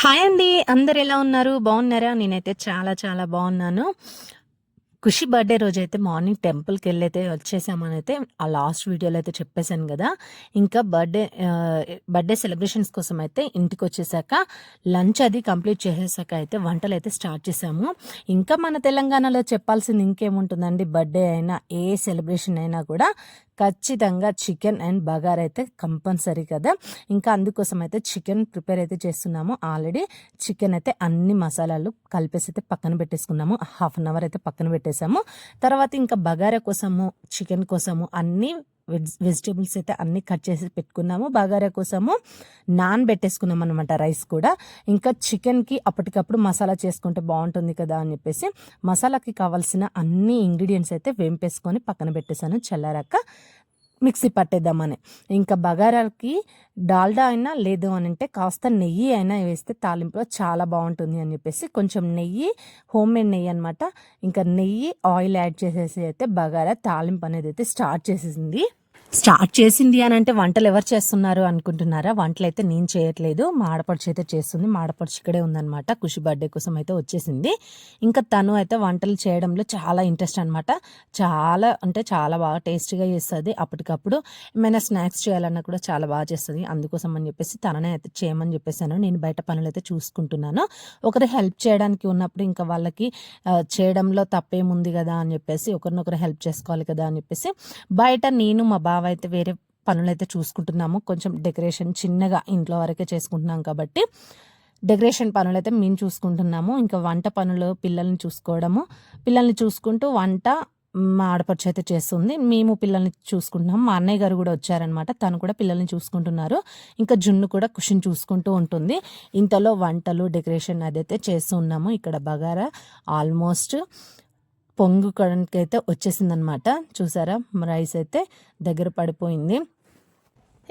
Hi అండి. అందరు ఎలా ఉన్నారు? బాగున్నారా? నేనైతే చాలా చాలా బాగున్నాను. ఖుషి బర్త్డే రోజు అయితే మార్నింగ్ టెంపుల్కి వెళ్ళైతే వచ్చేసామని అయితే ఆ లాస్ట్ వీడియోలో అయితే చెప్పేశాను కదా. ఇంకా బర్త్డే బర్త్డే సెలబ్రేషన్స్ కోసం అయితే ఇంటికి వచ్చేసాక లంచ్ అది కంప్లీట్ చేసేసాక అయితే వంటలు అయితే స్టార్ట్ చేసాము. ఇంకా మన తెలంగాణలో చెప్పాల్సింది ఇంకేముంటుందండి? బర్త్డే అయినా ఏ సెలబ్రేషన్ అయినా కూడా ఖచ్చితంగా చికెన్ అండ్ బగార్ అయితే కంపల్సరీ కదా. ఇంకా అందుకోసం అయితే చికెన్ ప్రిపేర్ అయితే చేస్తున్నాము. ఆల్రెడీ చికెన్ అయితే అన్ని మసాలాలు కలిపేసి అయితే పక్కన పెట్టేసుకున్నాము. హాఫ్ అన్ అవర్ అయితే పక్కన పెట్టేసాము తర్వాత ఇంకా బగారా కోసము చికెన్ కోసము అన్ని వెజ్ వెజిటేబుల్స్ అయితే అన్ని కట్ చేసి పెట్టుకున్నాము. బగారా కోసము నాన్ పెట్టేసుకున్నాం అనమాట రైస్ కూడా. ఇంకా చికెన్కి అప్పటికప్పుడు మసాలా చేసుకుంటే బాగుంటుంది కదా అని చెప్పేసి మసాలాకి కావాల్సిన అన్ని ఇంగ్రీడియంట్స్ అయితే వేంపేసుకొని పక్కన పెట్టేశాను. చల్లారాక మిక్సీ పట్టేద్దామని. ఇంకా బగారాకి డాల్డా అయినా లేదు అని అంటే కాస్త నెయ్యి అయినా వేస్తే తాలింపులో చాలా బాగుంటుంది అని చెప్పేసి కొంచెం నెయ్యి హోమ్ మేడ్ నెయ్యి అనమాట ఇంకా నెయ్యి ఆయిల్ యాడ్ చేసేసి అయితే బగారా తాలింపు అనేది అయితే స్టార్ట్ చేసేసింది. స్టార్ట్ చేసింది అని అంటే వంటలు ఎవరు చేస్తున్నారు అనుకుంటున్నారా? వంటలు అయితే నేను చేయట్లేదు. మా ఆడపడుచు అయితే చేస్తుంది. మా ఆడపడుచు ఇక్కడే ఉందనమాట ఖుషి బర్త్డే కోసం అయితే వచ్చేసింది. ఇంకా తను అయితే వంటలు చేయడంలో చాలా ఇంట్రెస్ట్ అనమాట చాలా అంటే చాలా బాగా టేస్టీగా చేస్తుంది. అప్పటికప్పుడు ఏమైనా స్నాక్స్ చేయాలన్నా కూడా చాలా బాగా చేస్తుంది. అందుకోసం అని చెప్పేసి తననే అయితే చేయమని చెప్పేసాను. నేను బయట పనులు అయితే చూసుకుంటున్నాను. ఒకరు హెల్ప్ చేయడానికి ఉన్నప్పుడు ఇంకా వాళ్ళకి చేయడంలో తప్పేముంది కదా అని చెప్పేసి ఒకరినొకరు హెల్ప్ చేసుకోవాలి కదా అని చెప్పేసి బయట నేను మా బాబు అయితే వేరే పనులు అయితే చూసుకుంటున్నాము. కొంచెం డెకరేషన్ చిన్నగా ఇంట్లో వరకే చేసుకుంటున్నాం కాబట్టి డెకరేషన్ పనులు అయితే మేము చూసుకుంటున్నాము. ఇంకా వంట పనులు పిల్లల్ని చూసుకోవడము. పిల్లల్ని చూసుకుంటూ వంట మా ఆడపడుచు అయితే చేస్తుంది. మేము పిల్లల్ని చూసుకుంటున్నాం. మా అన్నయ్య గారు కూడా వచ్చారనమాట తను కూడా పిల్లల్ని చూసుకుంటున్నారు. ఇంకా జున్ను కూడా కుషిని చూసుకుంటూ ఉంటుంది. ఇంతలో వంటలు డెకరేషన్ అదైతే చేస్తూ ఉన్నాము. ఇక్కడ బగారా ఆల్మోస్ట్ పొంగుకోవడానికి అయితే వచ్చేసింది అనమాట చూసారా రైస్ అయితే దగ్గర పడిపోయింది.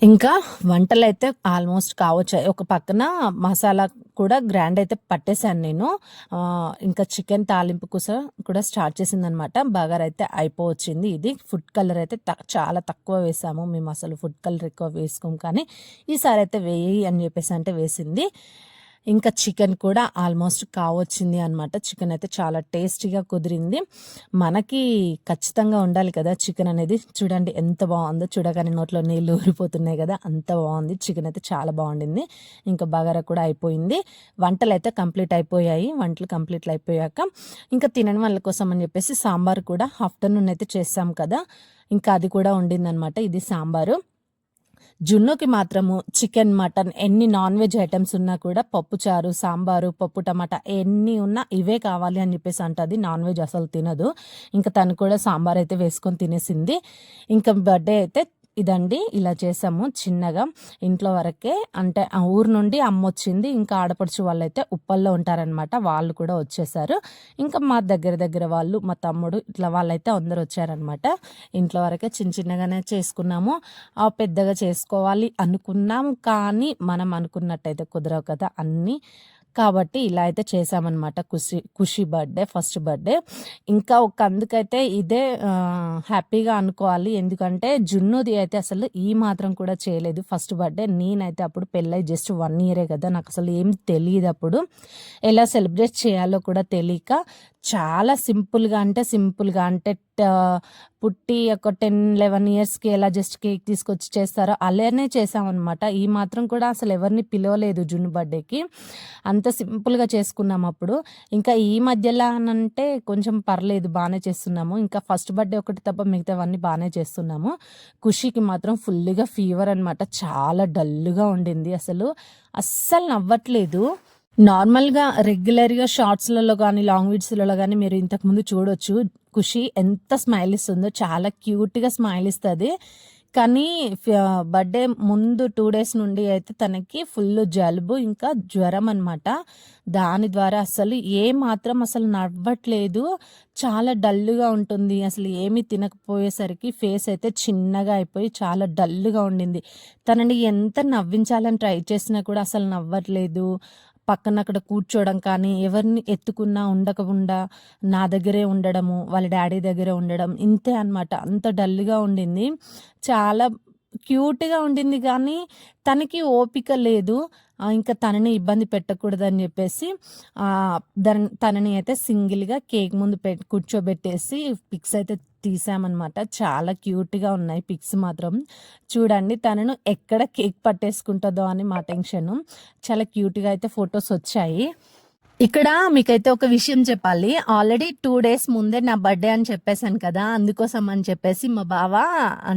ఇంకా వంటలు అయితే ఆల్మోస్ట్ కావచ్చు ఒక పక్కన మసాలా కూడా గ్రాండ్ అయితే పట్టేశాను నేను. ఇంకా చికెన్ తాలింపు కోసం కూడా స్టార్ట్ చేసిందనమాట బగార్ అయితే అయిపోవచ్చింది ఇది. ఫుడ్ కలర్ అయితే చాలా తక్కువ వేసాము. మేము అసలు ఫుడ్ కలర్ ఎక్కువ వేసుకోం కానీ ఈసారి అయితే వేయి అని చెప్పేసి అంటే వేసింది. ఇంకా చికెన్ కూడా ఆల్మోస్ట్ కావచ్చింది అనమాట చికెన్ అయితే చాలా టేస్టీగా కుదిరింది. మనకి ఖచ్చితంగా ఉండాలి కదా చికెన్ అనేది. చూడండి ఎంత బాగుందో. చూడగానే నోట్లో నీళ్ళు ఊరిపోతున్నాయి కదా. అంత బాగుంది. చికెన్ అయితే చాలా బాగుండింది. ఇంకా బగారా కూడా అయిపోయింది. వంటలు అయితే కంప్లీట్ అయిపోయాయి. వంటలు కంప్లీట్ అయిపోయాక ఇంకా తినని వాళ్ళ కోసం అని చెప్పేసి సాంబార్ కూడా ఆఫ్టర్నూన్ అయితే చేస్తాం కదా. ఇంకా అది కూడా ఉండిందనమాట ఇది సాంబారు. జున్నుకి మాత్రము చికెన్ మటన్ ఎన్ని నాన్ వెజ్ ఐటమ్స్ ఉన్నా కూడా పప్పుచారు సాంబారు పప్పు టమాటా ఎన్ని ఉన్నా ఇవే కావాలి అని చెప్పేసి అంటది నాన్ వెజ్ అసలు తినదు. ఇంకా తను కూడా సాంబార్ అయితే వేసుకొని తినేసింది. ఇంకా బర్త్డే అయితే ఇదండి ఇలా చేసాము చిన్నగా. ఇంట్లో వరకే అంటే ఆ ఊరు నుండి అమ్మ వచ్చింది ఇంకా ఆడపడుచు వాళ్ళు అయితే ఉప్పల్లో ఉంటారనమాట వాళ్ళు కూడా వచ్చేసారు. ఇంకా మా దగ్గర దగ్గర వాళ్ళు మా తమ్ముడు ఇట్లా వాళ్ళైతే అందరు వచ్చారనమాట ఇంట్లో వరకే చిన్న చిన్నగానే చేసుకున్నాము. ఆ పెద్దగా చేసుకోవాలి అనుకున్నాము కానీ మనం అనుకున్నట్టయితే కుదరవు కదా అన్నీ. కాబట్టి ఇలా అయితే చేసామన్నమాట Khushi Khushi birthday first birthday ఇంకా ఒక అందుకైతే ఇదే హ్యాపీగా అనుకోవాలి. ఎందుకంటే జున్నుది అయితే అసలు ఈ మాత్రం కూడా చేయలేదు. ఫస్ట్ బర్త్డే నేనైతే అప్పుడు పెళ్ళై జస్ట్ వన్ ఇయరే కదా. నాకు అసలు ఏం తెలియదు అప్పుడు. ఎలా సెలబ్రేట్ చేయాలో కూడా తెలియక చాలా సింపుల్గా అంటే సింపుల్గా అంటే పుట్టి ఒక టెన్ లెవెన్ ఇయర్స్కి ఎలా జస్ట్ కేక్ తీసుకొచ్చి చేస్తారో అలానే చేసామన్నమాట. ఈ మాత్రం కూడా అసలు ఎవరిని పిలవలేదు జున్ను బర్త్డేకి. అంత సింపుల్గా చేసుకున్నాం అప్పుడు. ఇంకా ఈ మధ్యలో అంటే కొంచెం పర్లేదు బాగానే చేస్తున్నాము. ఇంకా ఫస్ట్ బర్త్డే ఒకటి తప్ప మిగతావన్నీ బాగానే చేస్తున్నాము. ఖుషికి మాత్రం ఫుల్గా ఫీవర్ అనమాట చాలా డల్గా ఉండింది అసలు. అస్సలు నవ్వట్లేదు. నార్మల్గా రెగ్యులర్గా షార్ట్స్లలో కానీ లాంగ్విడ్స్లలో కానీ మీరు ఇంతకుముందు చూడొచ్చు. ఖుషి ఎంత స్మైల్ ఇస్తుందో చాలా క్యూట్గా స్మైల్ ఇస్తుంది. కానీ బర్త్డే ముందు టూ డేస్ నుండి అయితే తనకి ఫుల్ జలుబు ఇంకా జ్వరం అనమాట దాని ద్వారా అసలు ఏ మాత్రం అసలు నవ్వట్లేదు. చాలా డల్గా ఉంటుంది. అసలు ఏమి తినకపోయేసరికి ఫేస్ అయితే చిన్నగా అయిపోయి చాలా డల్గా ఉండింది. తనని ఎంత నవ్వించాలని ట్రై చేసినా కూడా అసలు నవ్వట్లేదు. పక్కన అక్కడ కూర్చోవడం కానీ ఎవరిని ఎత్తుకున్నా ఉండకుండా నా దగ్గరే ఉండడము వాళ్ళ డాడీ దగ్గరే ఉండడం ఇంతే అనమాట అంత డల్గా ఉండింది. చాలా క్యూట్గా ఉండింది కానీ తనకి ఓపిక లేదు. ఇంకా తనని ఇబ్బంది పెట్టకూడదని చెప్పేసి దన్- తనని అయితే సింగిల్గా కేక్ ముందు పెట్ కూర్చోబెట్టేసి పిక్స్ అయితే తీసామన్నమాట. చాలా క్యూట్గా ఉన్నాయి పిక్స్ మాత్రం. చూడండి తనను ఎక్కడ కేక్ పట్టేసుకుంటుందో అని మా టెన్షన్. చాలా క్యూట్గా అయితే ఫొటోస్ వచ్చాయి. ఇక్కడ మీకైతే ఒక విషయం చెప్పాలి. ఆల్రెడీ టూ డేస్ ముందే నా బర్త్డే అని చెప్పేశాను కదా అందుకోసం అని చెప్పేసి మా బావ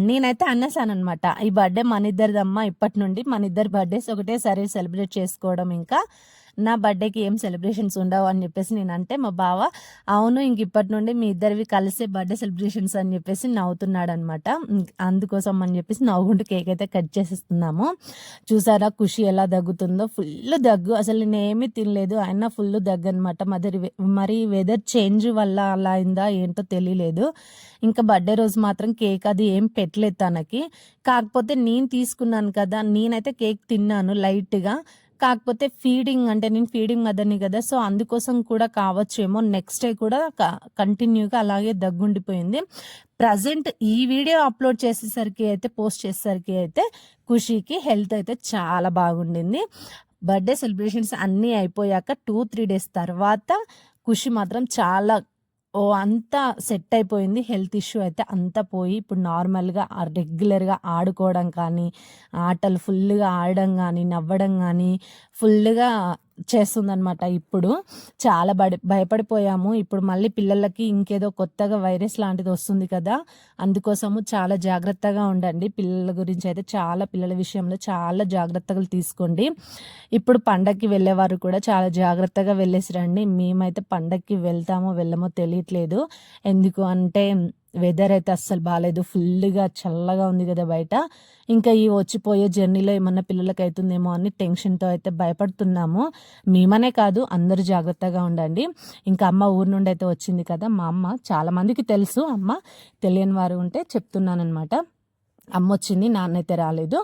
నేనైతే అనేసాను అనమాట ఈ బర్త్డే మన ఇద్దరిదమ్మా ఇప్పటి నుండి మన ఇద్దరు బర్త్డేస్ ఒకటేసారి సెలబ్రేట్ చేసుకోవడం ఇంకా. నా బర్త్డేకి ఏం సెలబ్రేషన్స్ ఉండవు అని చెప్పేసి నేను అంటే మా బావ అవును ఇంక ఇప్పటి నుండి మీ ఇద్దరివి కలిసే బర్త్డే సెలబ్రేషన్స్ అని చెప్పేసి నవ్వుతున్నాడు అనమాట అందుకోసం అని చెప్పేసి నవ్వుకుంటూ కేక్ అయితే కట్ చేసేస్తున్నాము. చూసారా ఖుషి ఎలా దగ్గుతుందో? ఫుల్ దగ్గు. అసలు నేనేమీ తినలేదు. అయినా ఫుల్ దగ్గు అనమాట మరి మరి వెదర్ చేంజ్ వల్ల అలా అయిందా ఏంటో తెలియలేదు. ఇంకా బర్త్డే రోజు మాత్రం కేక్ అది ఏం పెట్టలేదు తనకి. కాకపోతే నేను తీసుకున్నాను కదా నేనైతే కేక్ తిన్నాను లైట్గా. కాకపోతే ఫీడింగ్ అంటే నేను ఫీడింగ్ అదని కదా సో అందుకోసం కూడా కావచ్చేమో. నెక్స్ట్ డే కూడా కంటిన్యూగా అలాగే దగ్గుండిపోయింది. ప్రజెంట్ ఈ వీడియో అప్లోడ్ చేసేసరికి అయితే పోస్ట్ చేసేసరికి అయితే ఖుషీకి హెల్త్ అయితే చాలా బాగుండింది. బర్త్డే సెలబ్రేషన్స్ అన్నీ అయిపోయాక టూ త్రీ డేస్ తర్వాత ఖుషి మాత్రం చాలా ఓ అంతా సెట్ అయిపోయింది హెల్త్ ఇష్యూ అయితే అంతా పోయి ఇప్పుడు నార్మల్గా రెగ్యులర్గా ఆడుకోవడం కానీ ఆటలు ఫుల్గా ఆడడం కానీ నవ్వడం కానీ ఫుల్గా చేస్తుందనమాట ఇప్పుడు చాలా బడి భయపడిపోయాము. ఇప్పుడు మళ్ళీ పిల్లలకి ఇంకేదో కొత్తగా వైరస్ లాంటిది వస్తుంది కదా అందుకోసము చాలా జాగ్రత్తగా ఉండండి. పిల్లల గురించి అయితే చాలా పిల్లల విషయంలో చాలా జాగ్రత్తలు తీసుకోండి. ఇప్పుడు పండగకి వెళ్ళేవారు కూడా చాలా జాగ్రత్తగా వెళ్ళేసి రండి. మేమైతే పండగకి వెళ్తామో వెళ్ళమో తెలియట్లేదు. ఎందుకు అంటే వెదర్ అయితే అస్సలు బాగాలేదు ఫుల్గా చల్లగా ఉంది కదా బయట. ఇంకా ఈ వచ్చిపోయే జర్నీలో ఏమన్నా పిల్లలకి అవుతుందేమో అని టెన్షన్తో అయితే భయపడుతున్నాము. మేమనే కాదు అందరూ జాగ్రత్తగా ఉండండి. ఇంకా అమ్మ ఊరు నుండి అయితే వచ్చింది కదా మా అమ్మ. చాలామందికి తెలుసు అమ్మ. తెలియని వారు ఉంటే చెప్తున్నానమాట అమ్మ వచ్చింది నాన్న అయితే రాలేదు.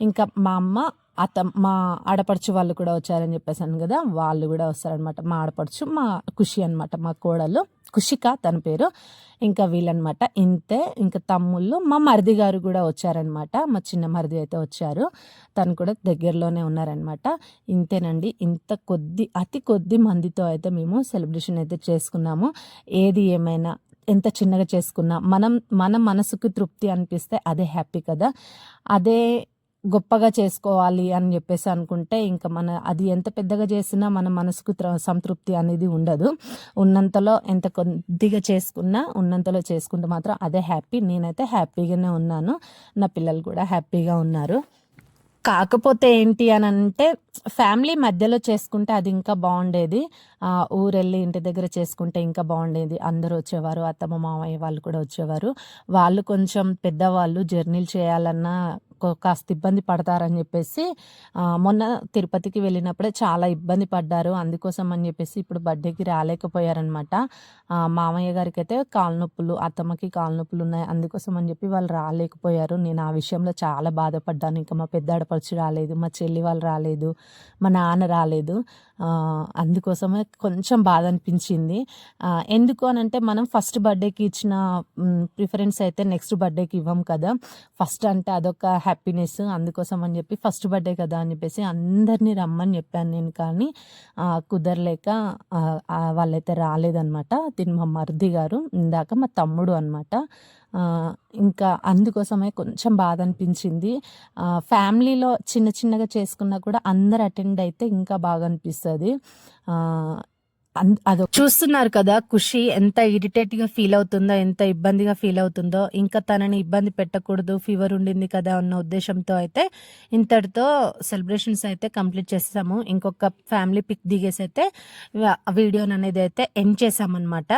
ఇంకా మా అమ్మ అత్త మా ఆడపడుచు వాళ్ళు కూడా వచ్చారని చెప్పేసాను కదా వాళ్ళు కూడా వస్తారనమాట మా ఆడపడుచు మా ఖుషి అనమాట మా కోడలు. ఖుషిక తన పేరు. ఇంకా వీళ్ళనమాట ఇంతే. ఇంకా తమ్ముళ్ళు మా మరిది గారు కూడా వచ్చారనమాట మా చిన్న మరిది అయితే వచ్చారు. తను కూడా దగ్గరలోనే ఉన్నారనమాట ఇంతేనండి ఇంత కొద్ది అతి కొద్ది మందితో అయితే మేము సెలబ్రేషన్ అయితే చేసుకున్నాము. ఏది ఏమైనా ఎంత చిన్నగా చేసుకున్నా మనం మన మనసుకు తృప్తి అనిపిస్తే అదే హ్యాపీ కదా. అదే గొప్పగా చేసుకోవాలి అని చెప్పేసి అనుకుంటే ఇంకా మన అది ఎంత పెద్దగా చేసినా మన మనసుకు త్ర- సంతృప్తి అనేది ఉండదు. ఉన్నంతలో ఎంత కొద్దిగా చేసుకున్నా ఉన్నంతలో చేసుకుంటే మాత్రం అదే హ్యాపీ. నేనైతే హ్యాపీగానే ఉన్నాను. నా పిల్లలు కూడా హ్యాపీగా ఉన్నారు. కాకపోతే ఏంటి అని అంటే ఫ్యామిలీ మధ్యలో చేసుకుంటే అది ఇంకా బాగుండేది. ఊరెళ్ళి ఇంటి దగ్గర చేసుకుంటే ఇంకా బాగుండేది. అందరూ వచ్చేవారు అత్తమ్మ మామయ్య వాళ్ళు కూడా వచ్చేవారు. వాళ్ళు కొంచెం పెద్దవాళ్ళు జర్నీలు చేయాలన్నా కాస్త ఇబ్బంది పడతారని చెప్పేసి మొన్న తిరుపతికి వెళ్ళినప్పుడే చాలా ఇబ్బంది పడ్డారు. అందుకోసం అని చెప్పేసి ఇప్పుడు బర్త్డేకి రాలేకపోయారనమాట మామయ్య గారికి అయితే కాలు నొప్పులు అత్తమ్మకి కాలు నొప్పులు ఉన్నాయి. అందుకోసం అని చెప్పి వాళ్ళు రాలేకపోయారు. నేను ఆ విషయంలో చాలా బాధపడ్డాను. ఇంకా మా పెద్ద ఆడపడుచు రాలేదు మా చెల్లి వాళ్ళు రాలేదు మా నాన్న రాలేదు. అందుకోసమే కొంచెం బాధ అనిపించింది ఎందుకు అని అంటే మనం ఫస్ట్ బర్త్డేకి ఇచ్చిన ప్రిఫరెన్స్ అయితే నెక్స్ట్ బర్త్డేకి ఇవ్వం కదా. ఫస్ట్ అంటే అదొక హ్యాపీనెస్ అందుకోసం అని చెప్పి ఫస్ట్ బర్త్డే కదా అని చెప్పేసి అందరినీ రమ్మని చెప్పాను నేను. కానీ కుదరలేక వాళ్ళైతే రాలేదన్నమాట. తిని మా మరిది గారు ఇందాక మా తమ్ముడు అనమాట ఇంకా అందుకోసమే కొంచెం బాధ అనిపించింది ఫ్యామిలీలో చిన్న చిన్నగా చేసుకున్నా కూడా అందరు అటెండ్ అయితే ఇంకా బాగా అనిపిస్తుంది అన్- అదొక చూస్తున్నారు కదా ఖుషి ఎంత ఇరిటేట్గా ఫీల్ అవుతుందో ఎంత ఇబ్బందిగా ఫీల్ అవుతుందో. ఇంకా తనని ఇబ్బంది పెట్టకూడదు ఫీవర్ ఉండింది కదా అన్న ఉద్దేశంతో అయితే ఇంతటితో సెలబ్రేషన్స్ అయితే కంప్లీట్ చేసాము ఇంకొక ఫ్యామిలీ పిక్ దిగేసి అయితే వీడియోని అనేది అయితే ఎండ్ చేసామన్నమాట.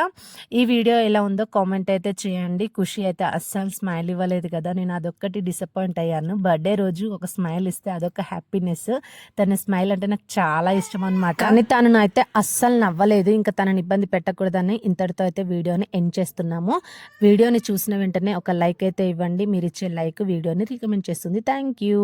ఈ వీడియో ఎలా ఉందో కామెంట్ అయితే చేయండి. ఖుషి అయితే అస్సలు స్మైల్ ఇవ్వలేదు కదా. నేను అదొక్కటి డిసప్పాయింట్ అయ్యాను. బర్త్డే రోజు ఒక స్మైల్ ఇస్తే అదొక హ్యాపీనెస్. తన స్మైల్ అంటే నాకు చాలా ఇష్టం అనమాట కానీ తను అయితే అస్సలు నవ్వ అవ్వలేదు. ఇంకా తనని ఇబ్బంది పెట్టకూడదని ఇంతటితో అయితే వీడియోని ఎండ్ చేస్తున్నాము. వీడియోని చూసిన వెంటనే ఒక లైక్ అయితే ఇవ్వండి. మీరు ఇచ్చే లైక్ వీడియోని రికమెండ్ చేస్తుంది. Thank you.